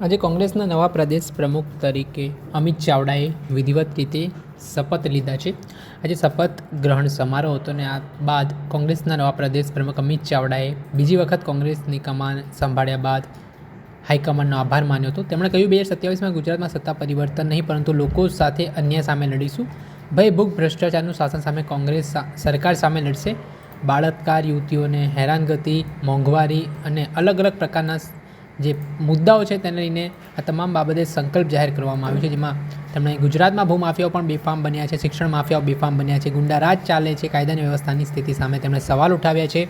આજે કોંગ્રેસના નવા પ્રદેશ પ્રમુખ તરીકે અમિત ચાવડાએ વિધિવત રીતે શપથ લીધા છે. આજે શપથ ગ્રહણ સમારોહ હતો અને આ બાદ કોંગ્રેસના નવા પ્રદેશ પ્રમુખ અમિત ચાવડાએ બીજી વખત કોંગ્રેસની કમાન સંભાળ્યા બાદ હાઈકમાન્ડનો આભાર માન્યો હતો. તેમણે કહ્યું, બે હજાર સત્યાવીસમાં ગુજરાતમાં સત્તા પરિવર્તન નહીં, પરંતુ લોકો સાથે અન્યાય સામે લડીશું. ભય ભૂખ ભ્રષ્ટાચારનું શાસન સામે કોંગ્રેસ સરકાર સામે લડશે. બાળાત્કાર યુવતીઓને હેરાનગતિ, મોંઘવારી અને અલગ અલગ પ્રકારના જે મુદ્દાઓ છે તેને લઈને આ તમામ બાબતે સંકલ્પ જાહેર કરવામાં આવ્યો છે, જેમાં તેમણે ગુજરાતમાં ભૂમાફિયાઓ પણ બેફામ બન્યા છે, શિક્ષણ માફિયાઓ બેફામ બન્યા છે ગુંડા રાજ ચાલે છે, કાયદાની વ્યવસ્થાની સ્થિતિ સામે તેમણે સવાલ ઉઠાવ્યા છે.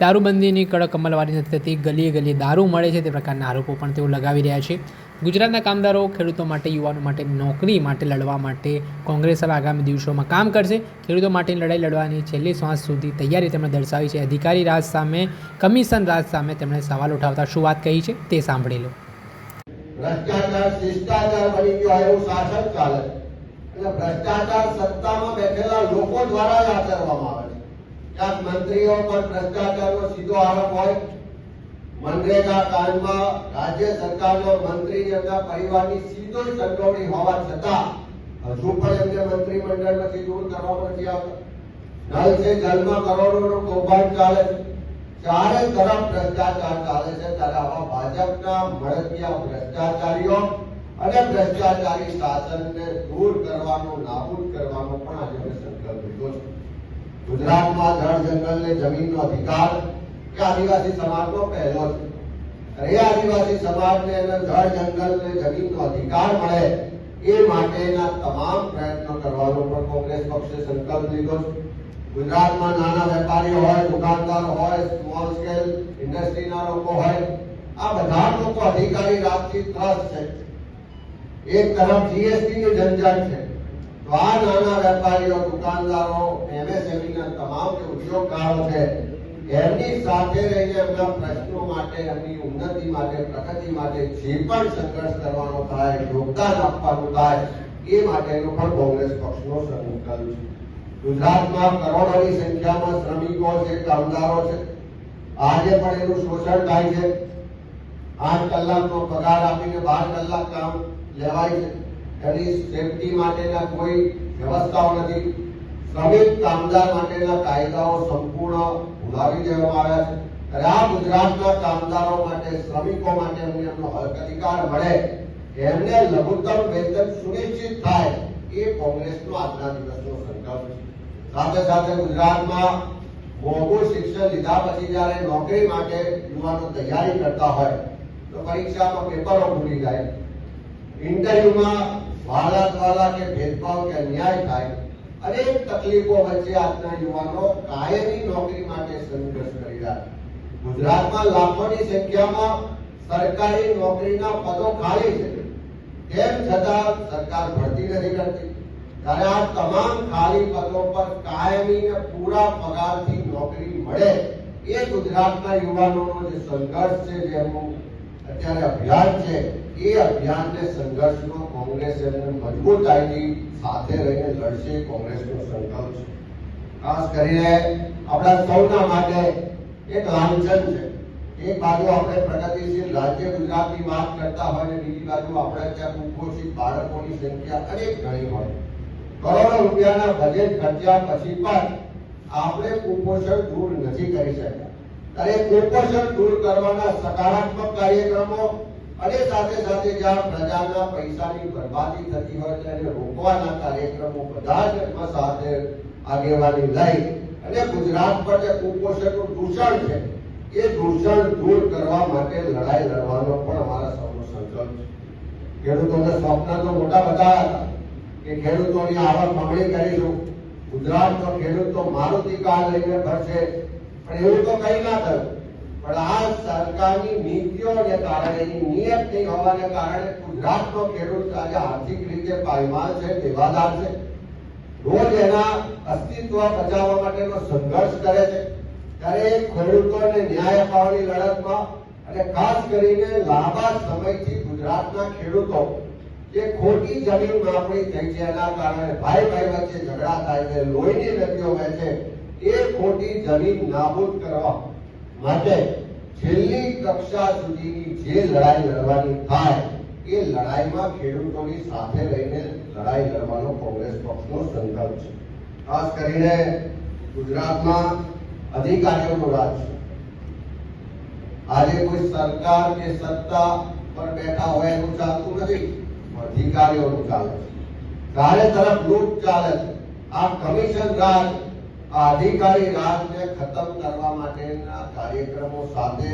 દારૂબંધીની કડક અમલવારી નથી થતી ગલીએ ગલીએ દારૂ મળે છે તે પ્રકારના આરોપો પણ તેઓ લગાવી રહ્યા છે. ગુજરાતના કામદારો ખેડૂતો માટે, યુવાનો માટે, નોકરી માટે લડવા માટે કોંગ્રેસ હવે આગામી દિવસોમાં કામ કરશે. ખેડૂતો માટેની લડાઈ લડવાની છેલ્લી શ્વાસ સુધી તૈયારી તેમણે દર્શાવી છે. અધિકારી રાજ સામે, કમિશન રાજ સામે તેમણે સવાલ ઉઠાવતા શું વાત કહી છે તે સાંભળી લો. ભ્રષ્ટાચાર સત્તામાં બેઠેલા લોકો દ્વારા મંત્રીઓ પર ભ્રષ્ટાચારનો સીધો આરોપ હોય મનરેગા કામમાં રાજ્ય સરકારનો મંત્રી એમના પરિવારની સીધો સંડોવણી હોવા છતાં હજુ પણ એમને મંત્રીમંડળમાંથી દૂર કરવામાં નથી આવતા. નલ છે જલમાં કરોડોનું કૌભાંડ ચાલે છે. ચારે તરફ ભ્રષ્ટાચાર ચાલે છે. ત્યારે આવા ભાજપના મળતિયા ભ્રષ્ટાચારીઓ અને ભ્રષ્ટાચારી શાસનને દૂર કરવાનો, નાબૂદ કરવાનો પણ આજે સંકલ્પ લીધો છે. ગુજરાતમાં જળ જંગલ ને જમીનનો અધિકાર આદિવાસી સમાજનો પહેલો છે અને આદિવાસી સમાજને એને જળ જંગલ ને જમીનનો અધિકાર મળે એ માટેના તમામ પ્રયત્નો કરવાનો પણ કોંગ્રેસ પક્ષે સંકલ્પ લીધો છે. ગુજરાતમાં નાના વેપારીઓ હોય, દુકાનદાર હોય સ્મોલ સ્કેલ ઇન્ડસ્ટ્રીના લોકો હોય, આ બધા લોકો અધિકારી રાજથી ત્રસ્ત છે. એક તરફ જીએસટી ની ઝંઝટ છે. તો આ નાના વેપારીઓ, દુકાનદારો MSME ના તમામ જે ઉદ્યોગકારો છે એમની સાથે રહીને એમના પ્રશ્નો માટે, એમની ઉન્નતિ માટે, પ્રગતિ માટે જે પણ સંઘર્ષ કરવાનો થાય, યોગદાન આપવાનું થાય, એ માટેનો પણ કોંગ્રેસ પક્ષનો સંકલ્પ છે. ગુજરાતમાં કરોડોની સંખ્યામાં શ્રમિકો છે, કામદારો છે. આજે પણ એનું શોષણ થાય છે. આઠ કલાકનો પગાર આપીને બાર કલાક કામ લેવાય છે. એની સેફટી માટેના કોઈ વ્યવસ્થાઓ નથી. શ્રમિક કામદાર માટેના કાયદાઓ સંપૂર્ણ ભૂલાવી દેવામાં આવ્યા છે. ત્યારે આ ગુજરાતના કામદારો માટે, શ્રમિકો માટે અમને એમનો અધિકાર મળે, એમને લઘુત્તમ વેતન સુનિશ્ચિત થાય, એ કોંગ્રેસનો આજના દિવસનો સંકલ્પ છે. સાથે સાથે ગુજરાતમાં મોંઘું શિક્ષણ લીધા પછી જ્યારે નોકરી માટે યુવાનો તૈયારી કરતા હોય, તો પરીક્ષામાં પેપરો ભૂલી જાય. ઇન્ટરવ્યુમાં વાલા દ્વારા કે ભેદભાવ કે અન્યાય થાય અનેક તકલીફો વચ્ચે આજના યુવાનો. કાયમી નોકરી માટે સંઘર્ષ કરી રહ્યા ગુજરાતમાં લાખોની સંખ્યામાં સરકારી નોકરીના પદો ખાલી છે. તેમ છતાં સરકાર ભરતી નથી કરતી. ત્યારે આ તમામ ખાલી પદો પર કાયમી ને પૂરા પગારથી નોકરી મળે એ ગુજરાતના યુવાનોનો જે સંઘર્ષ છે, જે એમનું અત્યારે અભિયાન છે, એ અભિયાનને સંઘર્ષનો કોંગ્રેસ એમને મજબૂતાઈથી સાથે રહીને લડશે કોંગ્રેસનો સંકલ્પ છે ખાસ કરીને આપણા સૌના માટે એક લાંછન છે. એક બાજુ આપણે પ્રગતિશીલ રાજ્ય ગુજરાતની વાત કરતા હોય ને બીજી બાજુ આપણે ત્યાં કુપોષિત બાળકોની સંખ્યા અનેક ગણી હોય. કરોડો રૂપિયાના બજેટ ખર્ચ્યા પછી પણ આપણે કુપોષણ દૂર નથી કરી શક્યા ત્યારે કુપોષણ દૂર કરવાના સકારાત્મક કાર્યક્રમો અને સાથે સાથે જ્યાં પ્રજાના પૈસાની બરબાદી થતી હોય તેને રોકવાના કાર્યક્રમો બધા જ સાથે આગેવાની લઈ અને ગુજરાત પર જે કુપોષણનું દૂષણ છે, એ દૂષણ દૂર કરવા માટે લડાઈ લડવાનો પણ અમારા સૌનો સંકલ્પ છે. ખેડૂતોને સ્વપ્ન તો મોટા બધા હતા કે ખેડૂતોની આવક બમણી કરીશું. ગુજરાતનો ખેડૂત મારુતિ કાર લઈને ફરશે. પણ એવું તો કઈ ના થયું. પણ આ સરકારની નીતિઓને કારણે એની નિયત નહીં હોવાને કારણે ગુજરાતનો ખેડૂત આજે આર્થિક રીતે પાયમાલ છે, દેવાદાર છે. રોજ એના અસ્તિત્વ બચાવવા માટેનો સંઘર્ષ કરે છે. ત્યારે ખેડૂતોને ન્યાય અપાવવાની લડતમાં અને ખાસ કરીને લાંબા સમયથી ગુજરાતના ખેડૂતો જે ખોટી જમીન માપણી થઈ છે એના કારણે ભાઈ ભાઈ વચ્ચે ઝઘડા થાય છે, લોહીની નદીઓ છે એ ખોટી જમીન નાબૂદ કરવા માટે છેલ્લી કક્ષા સુધીની જે લડાઈ લડવાની થાય, એ લડાઈમાં ખેડૂતોની સાથે રહીને લડાઈ લડવાનો કોંગ્રેસ પક્ષનો સંકલ્પ છે. ખાસ કરીને ગુજરાતમાં અધિકારીઓનો રાજ છે. આજે કોઈ સરકાર કે સત્તા પર બેઠા હોય એવું ચાલતું નથી, અધિકારીઓનું ચાલે છે. ચારે તરફ લૂંટ ચાલે છે. આ કમિશન રાજ અધિકારી રાજને ખતમ કરવા માટેના કાર્યક્રમો સાથે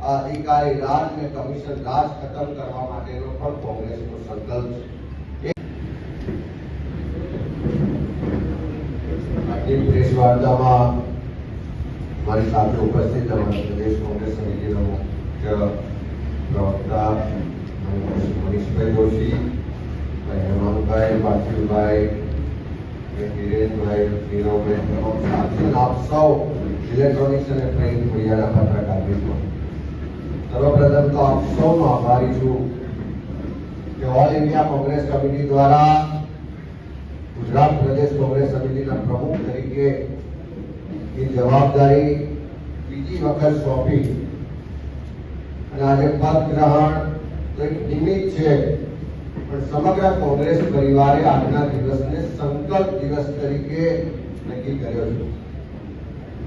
આ અધિકારી રાજ ને કમિશન રાજ ખતમ કરવા માટેનો પણ કોંગ્રેસનો સંકલ્પ છે. આજની પ્રેસ વાર્તામાં મારી સાથે ઉપસ્થિત અમારા પ્રદેશ કોંગ્રેસ સમિતિના મુખ્ય પ્રવક્તા અને મનીષભાઈ જોશી ભાઈ હેમાંતભાઈ પાર્થિવભાઈ અને હિરેનભાઈ નીરવભાઈ તમામ સાથે આપ સૌ ઇલેક્ટ્રોનિક્સ અને પ્રિન્ટ મીડિયાના પત્રકાર મિત્રો સર્વપ્રથમ તો આપ સૌનો આભારી છું કે ઓલ ઇન્ડિયા કોંગ્રેસ કમિટી દ્વારા ગુજરાત પ્રદેશ કોંગ્રેસ સમિતિના પ્રમુખ તરીકે એ જવાબદારી બીજી વખત સોંપી અને આજે પદ ગ્રહણ તો એક નિમિત્ત છે પણ સમગ્ર કોંગ્રેસ પરિવારે આજના દિવસને સંકલ્પ દિવસ તરીકે નક્કી કર્યો છે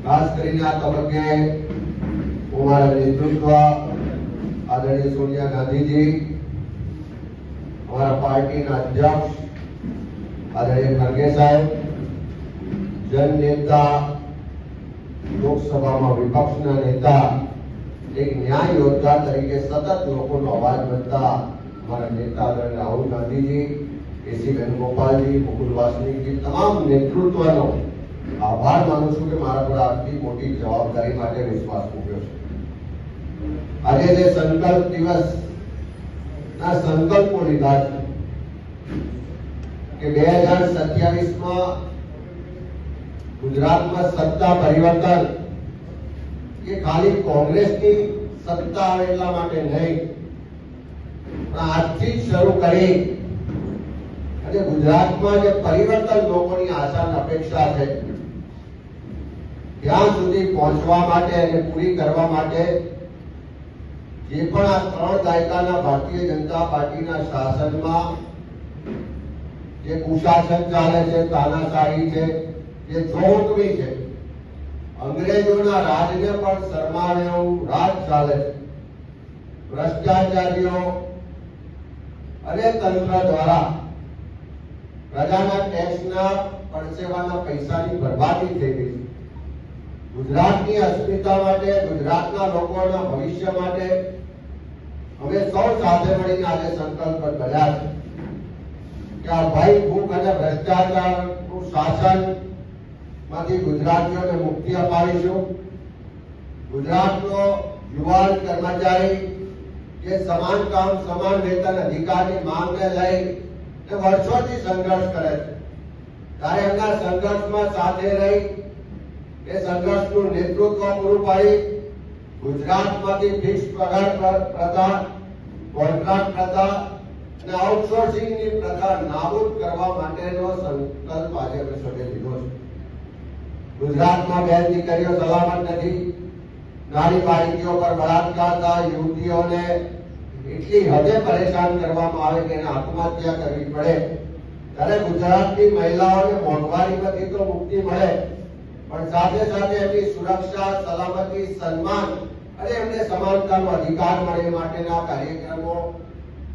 ખાસ કરીને આ તબક્કે હું મારા નેતૃત્વ આદરણીય સોનિયા ગાંધીજી અમારા પાર્ટીના અધ્યક્ષ આદરણીય ખરગે સાહેબ જન નેતા લોકસભામાં વિપક્ષના નેતા એક ન્યાય યોદ્ધા તરીકે સતત લોકોનો અવાજ બનતા અમારા નેતા આદરણીય રાહુલ ગાંધીજી એસી વેણુગોપાલજી મુકુલ વાસનિકજી તમામ નેતૃત્વનો આભાર માનું છું કે મારા પર આટલી મોટી જવાબદારી માટે વિશ્વાસ મૂક્યો છે આજે જે સંકલ્પ દિવસ ના સંકલ્પો લીધા છે કે બે હજાર સત્યાવીસમાં ગુજરાતમાં સત્તા પરિવર્તન એ ખાલી કોંગ્રેસની સત્તા આવે એટલા માટે નહીં પણ આજથી શરૂ કરી. અને ગુજરાતમાં જે પરિવર્તન લોકોની આશા અપેક્ષા છે, ત્યાં સુધી પહોંચવા માટે અને પૂરી કરવા માટે જે પણ આ ત્રણ દાયકાના ભારતીય જનતા પાર્ટીના શાસનમાં જે કુશાસન ચાલે છે, તાનાશાહી છે, જે જોહુકમી છે, અંગ્રેજોના રાજને પણ શરમાવે એવું રાજ ચાલે છે. ભ્રષ્ટાચારીઓ અને તંત્ર દ્વારા પ્રજાના ટેક્સના પરસેવાના પૈસાની બરબાદી થઈ ગઈ છે. ગુજરાતની અસ્મિતા માટે, ગુજરાતના લોકોના ભવિષ્ય માટે અમે સૌ સાથે મળીને આજે સંકલ્પ કર્યા છે કે આ ભય ભૂખ અને ભ્રષ્ટાચારનું શાસનમાંથી ગુજરાતીઓને મુક્તિ અપાવીશું. ગુજરાતનો યુવાન કર્મચારી જે સમાન કામ સમાન વેતન અધિકારની માંગને લઈ તે વર્ષોથી સંઘર્ષ કરે છે. ત્યારે એમના સંઘર્ષમાં સાથે રહી, એ સંઘર્ષનું નેતૃત્વ પૂરું પાડી, ગુજરાતમાંથી ફિક્સ પગાર પ્ર- પ્રથા કોન્ટ્રાક્ટ પ્રથા અને આઉટસોર્સિંગની પ્રથા નાબૂદ કરવા માટેનો સંકલ્પ આજે અમે સૌએ લીધો છે. ગુજરાતમાં બેન દીકરીઓ સલામત નથી. નાની બાળકીઓ પર બળાત્કાર થાય, યુવતીઓને એટલી હદે પરેશાન કરવામાં આવે કે એને આત્મહત્યા કરવી પડે. ત્યારે ગુજરાતની મહિલાઓને મોંઘવારીમાંથી તો મુક્તિ મળે. પણ સાથે સાથે એમની સુરક્ષા, સલામતી, સન્માન અને એમને સમાનતાનો અધિકાર મળે માટેના કાર્યક્રમો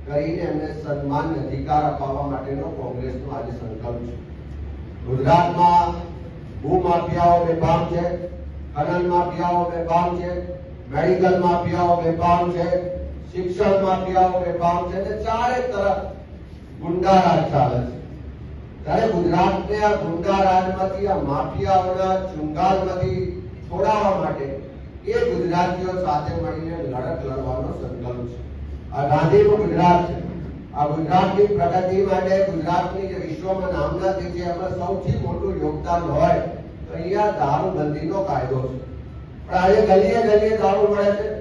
કરીને એમને સન્માન અધિકાર અપાવવા માટેનો કોંગ્રેસનો આજે સંકલ્પ છે. ગુજરાતમાં ભૂમાફિયાઓ બેફામ છે, ખનન માફિયાઓ બેફામ છે, મેડિકલ માફિયાઓ બેફામ છે શિક્ષણ માફિયાઓ બેફામ છે અને ચારે તરફ ગુંડા રાજ ચાલે છે ત્યારે ગુજરાતને આ ગુંડા રાજમાંથી આ માફિયાઓના ચુંગાલમાંથી છોડાવવા માટે એ ગુજરાતીઓ સાથે મળીને લડત લડવાનો સંકલ્પ છે આ ગાંધીનું ગુજરાત છે આ ગુજરાતની પ્રગતિ માટે ગુજરાતની જે વિશ્વમાં નામના થઈ છે એમાં સૌથી મોટું યોગદાન હોય તો અહીંયા દારૂબંધીનો કાયદો છે પણ આજે ગલીએ ગલીએ દારૂ મળે છે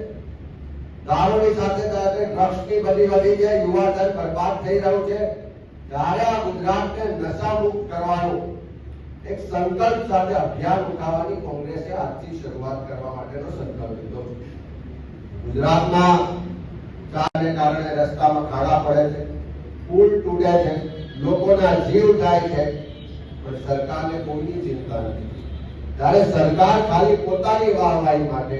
દારૂની સાથે સાથે ડ્રગ્સની બધી વધી છે, યુવાધન બરબાદ થઈ રહ્યું છે. ત્યારે આ ગુજરાતને નશામુક્ત કરવાનું એક સંકલ્પ સાથે અભિયાન ઉઠાવવાની કોંગ્રેસે આજથી શરૂઆત કરવા માટેનો સંકલ્પ લીધો. ગુજરાતમાં ચારને કારણે રસ્તામાં ખાડા પડે છે, પુલ તૂટે છે, લોકોના જીવ જાય છે, પણ સરકારને કોઈની ચિંતા નથી. ત્યારે સરકાર ખાલી પોતાની વાહવાહી માટે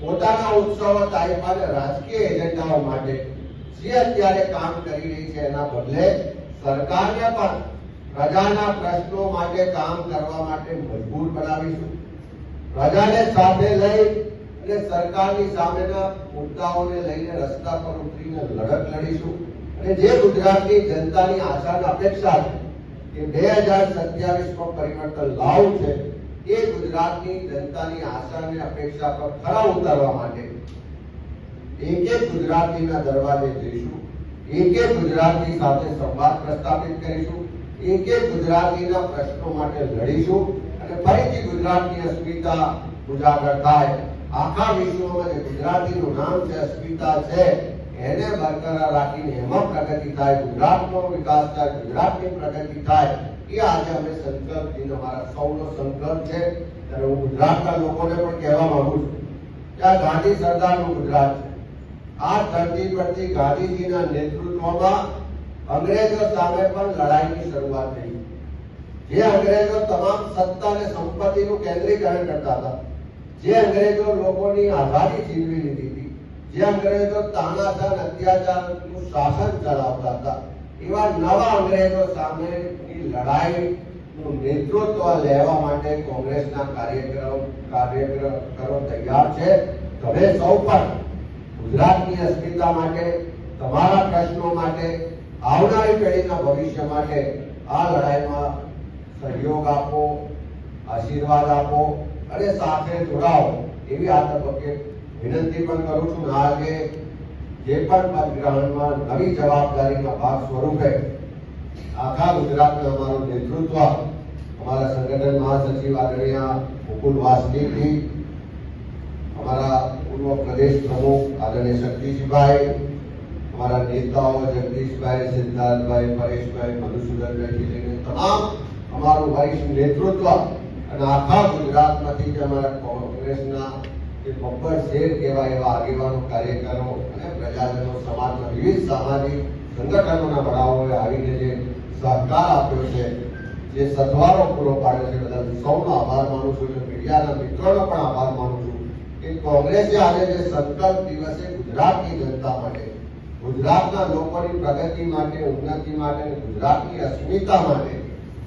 પોતાના ઉત્સવો તારીફાને રાજકીય એજન્ડાઓ માટે જે અત્યારે કામ કરી રહી છે એના બદલે સરકારને પણ પ્રજાના પ્રશ્નો માટે કામ કરવા માટે મજબૂર બનાવીશું. પ્રજાને સાથે લઈ અને સરકારની સામેના મુદ્દાઓને લઈને રસ્તા પર ઉતરીને લડત લડીશું. અને જે ગુજરાતની જનતાની આશા અને અપેક્ષા છે કે બે હજાર સત્યાવીસમાં પરિવર્તન લાવવું છે એ ગુજરાતની જનતાની આશા અને અપેક્ષા પર ખરા ઉતારવા માટે એક એક ગુજરાતીના દરવાજે જઈશું, એક એક ગુજરાતી સાથે સંવાદ પ્રસ્થાપિત કરીશું, એક એક ગુજરાતીના પ્રશ્નો માટે લડીશું અને ફરીથી ગુજરાતની અસ્મિતા ઉજાગર થાય. આખા વિશ્વમાં જે ગુજરાતીનું નામ છે, અસ્મિતા છે એને બરકરાર રાખીને એમાં પ્રગતિ થાય ગુજરાતનો વિકાસ થાય ગુજરાતની પ્રગતિ થાય એ આજે અમે સંકલ્પ લઈને અમારા સૌનો સંકલ્પ છે। ત્યારે હું ગુજરાતના લોકોને પણ કહેવા માંગુ છું કે આ ગાંધી સરદારનું ગુજરાત છે આ ધરતી પરથી ગાંધીજીના નેતૃત્વમાં અંગ્રેજો સામે પણ લડાઈની શરૂઆત થઈ જે અંગ્રેજો તમામ સત્તા અને સંપત્તિનું કેન્દ્રીકરણ કરતા હતા જે અંગ્રેજો લોકોની આઝાદી છીનવી લીધી હતી જે અંગ્રેજો તાનાશાહ અત્યાચારનું શાસન ચલાવતા હતા. એવા નવા અંગ્રેજો સામેની લડાઈનું નેતૃત્વ લેવા માટે કોંગ્રેસના કાર્યક્રમ કાર્યક્રમો તૈયાર છે. તમે સૌ પણ ગુજરાતની અસ્મિતા માટે, તમારા પ્રશ્નો માટે, આવનારી પેઢીના ભવિષ્ય માટે આ લડાઈમાં સહયોગ આપો, આશીર્વાદ આપો અને સાથે જોડાઓ એવી આ તબક્કે વિનંતી પણ કરું છું અને આજે જે પણ પદગ્રહણમાં નવી જવાબદારીના ભાગ સ્વરૂપે આખા ગુજરાતના અમારું નેતૃત્વ, અમારા સંગઠન મહાસચિવ આદરણીય મુકુલ વાસનીજી, અમારા પૂર્વ પ્રદેશ પ્રમુખ આદરણીય શક્તિજીભાઈ, અમારા નેતાઓ જગદીશભાઈ, સિદ્ધાર્થભાઈ, પરેશભાઈ મધુસૂદનભાઈ લઈને તમામ અમારું વરિષ્ઠ નેતૃત્વ અને આખા ગુજરાતમાંથી જે અમારા કોંગ્રેસના જે બબ્બર શેર કહેવાય એવા આગેવાનો, કાર્યકરો અને પ્રજાજનો સમાજના વિવિધ સામાજિક સંગઠનોના વડાઓએ આવીને જે સહકાર આપ્યો છે, જે સદવારો પૂરો પાડ્યો છે બધા સૌનો આભાર માનું છું અને મીડિયાના મિત્રોનો પણ આભાર માનું છું કે કોંગ્રેસે આજે જે સંકલ્પ દિવસે ગુજરાતની જનતા માટે, ગુજરાતના લોકોની પ્રગતિ માટે, ઉન્નતિ માટે ગુજરાતની અસ્મિતા માટે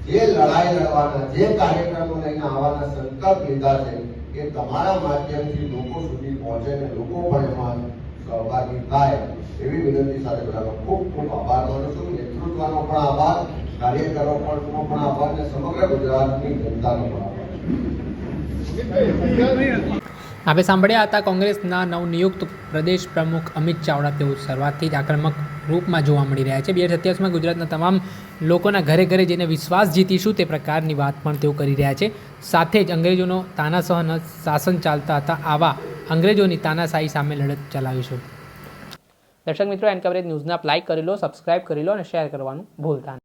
જે લડાઈ લડવાના, જે કાર્યક્રમો લઈને આવવાના સંકલ્પ લીધા છે એ તમારા માધ્યમથી લોકો સુધી પહોંચે અને લોકો પણ એમાં સહભાગી થાય, એવી વિનંતી સાથે બધાનો ખૂબ ખૂબ આભાર માનું છું. નેતૃત્વનો પણ આભાર કાર્યકરો પણ પણ આભાર અને સમગ્ર ગુજરાતની જનતાનો પણ આભાર. આપણે સાંભળ્યા હતા કોંગ્રેસના નવનિયુક્ત પ્રદેશ પ્રમુખ અમિત ચાવડા તેઓ શરૂઆતથી જ આક્રમક રૂપમાં જોવા મળી રહ્યા છે. બે હજાર સત્યાવીસમાં ગુજરાતના તમામ લોકોના ઘરે ઘરે જઈને વિશ્વાસ જીતીશું તે પ્રકારની વાત પણ તેઓ કરી રહ્યા છે. સાથે જ અંગ્રેજોનો તાનાસહન શાસન ચાલતા હતા આવા અંગ્રેજોની તાનાશાહી સામે લડત ચલાવીશું દર્શક મિત્રો એન કવરેજ ન્યૂઝને આપ લાઇક કરી લો સબસ્ક્રાઇબ કરી લો અને શેર કરવાનું ભૂલતા નહીં